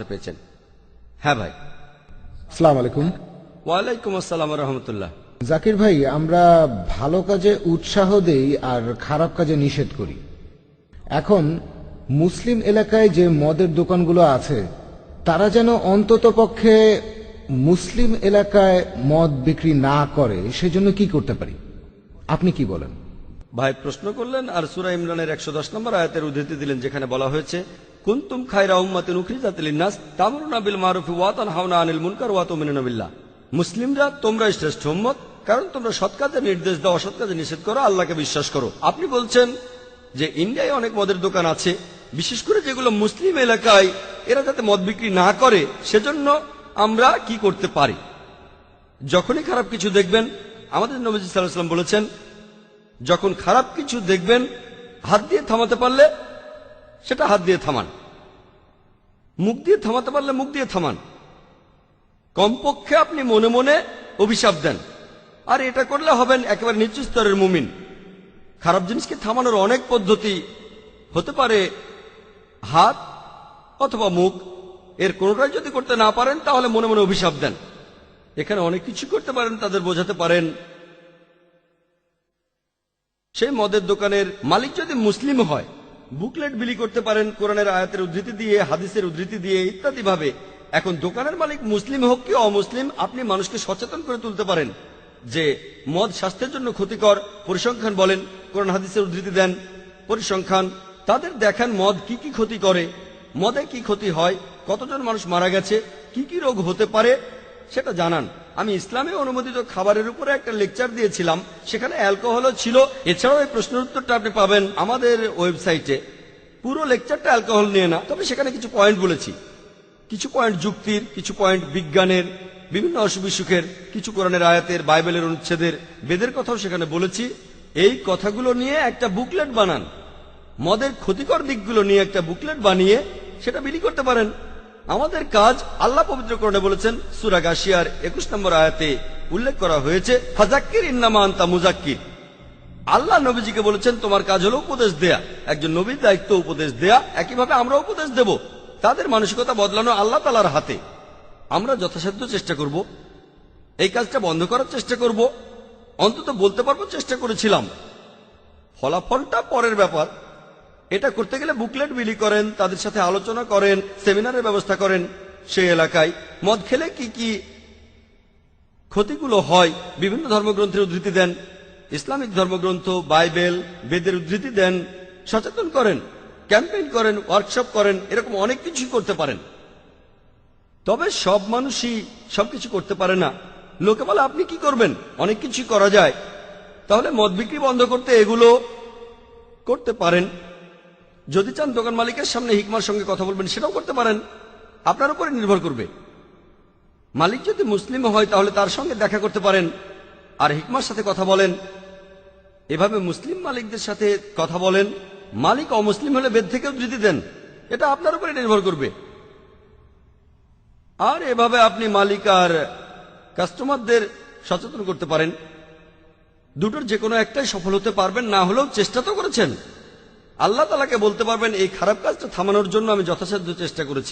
কাজটা পেয়েছেন। হ্যাঁ ভাই। সালাম আলাইকুম ওয়ালাইকুম আসসালাম রহমতুল্লাহ জাকির ভাই আমরা ভালো কাজে উৎসাহ দেই আর খারাপ কাজে নিষেধ করি। এখন মুসলিম এলাকায় যে মদের দোকানগুলো আছে তারা যেন অন্তত পক্ষে মুসলিম এলাকায় মদ বিক্রি না করে সেজন্য কি করতে পারি? আপনি কি বলেন? ভাই প্রশ্ন করলেন আর সুরা ইমরানের একশো দশ নম্বর আয়াতের উদ্ধৃতি দিলেন যেখানে বলা হয়েছে কুন্তুম খাইরা উম্মাতিন উখরিজাতিল নাস তামরুনা বিল মারুফি ওয়াতান হাওনা আনিল মুনকার ওয়াত মিনাবিল্লাহ মুসলিমরা, তোমরাই শ্রেষ্ঠ উম্মত, কারণ তোমরা সৎ কাজে নির্দেশ দাও, অসৎ কাজে নিষেধ করো, আল্লাহকে বিশ্বাস করো। আপনি বলছেন যে ইন্ডিয়ায় অনেক মদের দোকান আছে, বিশেষ করে যেগুলো মুসলিম এলাকায়, এরা যাতে মদ বিক্রি না করে, সেজন্য আমরা কি করতে পারি? যখনই খারাপ কিছু দেখবেন, আমাদের নবীজি সাল্লাহ বলেছেন, যখন খারাপ কিছু দেখবেন, হাত দিয়ে থামাতে পারলে সেটা হাত দিয়ে থামান। মুখ দিয়ে থামাতে পারলে মুখ দিয়ে থামান। কমপক্ষে আপনি মনে মনে অভিশাপ দেন। আর এটা করলে হবেন একেবারে নিচু স্তরের মুমিন। খারাপ জিনিসকে থামানোর অনেক পদ্ধতি হতে পারে হাত অথবা মুখ। এর কোনোটাই যদি করতে না পারেন, তাহলে মনে মনে অভিশাপ দেন। এখানে অনেক কিছু করতে পারেন, তাদের বোঝাতে পারেন। সেই মদের দোকানের মালিক যদি মুসলিম হয় বুকলেট বিলি করতে পারেন কোরআনের আয়াতের উদ্ধৃতি দিয়ে, হাদিসের উদ্ধৃতি দিয়ে ইত্যাদি ভাবে এখন দোকানের মালিক মুসলিম হোক কি অমুসলিম, আপনি মানুষকে সচেতন করে তুলতে পারেন যে মদ স্বাস্থ্যের জন্য ক্ষতিকর। পরিসংখ্যান বলেন, কোরআন হাদিসের উদ্ধৃতি দেন। পরিসংখ্যান, তাদের দেখান মদ কি কি ক্ষতি করে, মদে কি ক্ষতি হয়, কতজন মানুষ মারা গেছে, কি কি রোগ হতে পারে সেটা জানান। আমি ইসলামে অনুমোদিত খাবারের উপরে একটা লেকচার দিয়েছিলাম। সেখানে অ্যালকোহলও ছিল। এছাড়াও এই প্রশ্নের উত্তরটা আপনি পাবেন আমাদের ওয়েবসাইটে। পুরো লেকচারটা অ্যালকোহল নিয়ে না, তবে সেখানে কিছু পয়েন্ট বলেছি। কিছু পয়েন্ট যুক্তির, কিছু পয়েন্ট বিজ্ঞানের, বিভিন্ন অসুখ বিসুখের কিছু কোরআনের আয়াতের, বাইবেলের অনুচ্ছেদের, বেদের কথাও সেখানে বলেছি। এই কথাগুলো নিয়ে একটা বুকলেট বানান। মদের ক্ষতিকর দিকগুলো নিয়ে একটা বুকলেট বানিয়ে সেটা বিলি করতে পারেন। আমাদের কাজ আল্লাহ পবিত্র করণে বলেছেন, সুরা গাশিয়ার একুশ নম্বর আয়াতে উল্লেখ করা হয়েছে ফাজাক্কির ইন্নামা আন্তা মুজাক্কির আল্লাহ নবীজিকে বলেছেন, তোমার কাজ হলো উপদেশ দেয়া। একজন নবীর দায়িত্ব উপদেশ দেয়া, একইভাবে আমরা উপদেশ দেব। তাদের মানসিকতা বদলানো আল্লাহ তালার হাতে। আমরা যথাসাধ্য চেষ্টা করব। এই কাজটা বন্ধ করার চেষ্টা করব। অন্তত বলতে পারব চেষ্টা করেছিলাম। ফলাফলটা পরের ব্যাপার। এটা করতে গেলে বুকলেট বিলি করেন, তাদের সাথে আলোচনা করেন, সেমিনারের ব্যবস্থা করেন সেই এলাকায়। মদ খেলে কি কি ক্ষতিগুলো হয়, বিভিন্ন ধর্মগ্রন্থের উদ্ধৃতি দেন। ইসলামিক ধর্মগ্রন্থ, বাইবেল, বেদের উদ্ধৃতি দেন, সচেতন করেন, ক্যাম্পেইন করেন, ওয়ার্কশপ করেন, এরকম অনেক কিছুই করতে পারেন। তবে সব মানুষই সবকিছু করতে পারে না। লোকে বলে, আপনি কি করবেন? অনেক কিছুই করা যায়। তাহলে মদ বিক্রি বন্ধ করতে এগুলো করতে পারেন। যদি চান দোকান মালিকের সামনে হিকমার সঙ্গে কথা বলবেন, সেটাও করতে পারেন। আপনার উপরে নির্ভর করবে। মালিক যদি মুসলিম হয়, তাহলে তার সঙ্গে দেখা করতে পারেন। আর হিকমার সাথে কথা বলেন। এভাবে মুসলিম মালিকদের সাথে কথা বলেন। মালিক অমুসলিম হলে বেদ থেকে উদ্ধৃতি দেন। এটা আপনার উপরে নির্ভর করবে। আর এভাবে আপনি মালিক আর কাস্টমারদের সচেতন করতে পারেন। দুটোর যে কোনো একটাই সফল হতে পারবেন, না হলেও চেষ্টা তো করেছেন। আল্লাহ তালাকে বলতে পারবেন এই খারাপ কাজটা থামানোর জন্য আমি যথাসাধ্য চেষ্টা করেছি।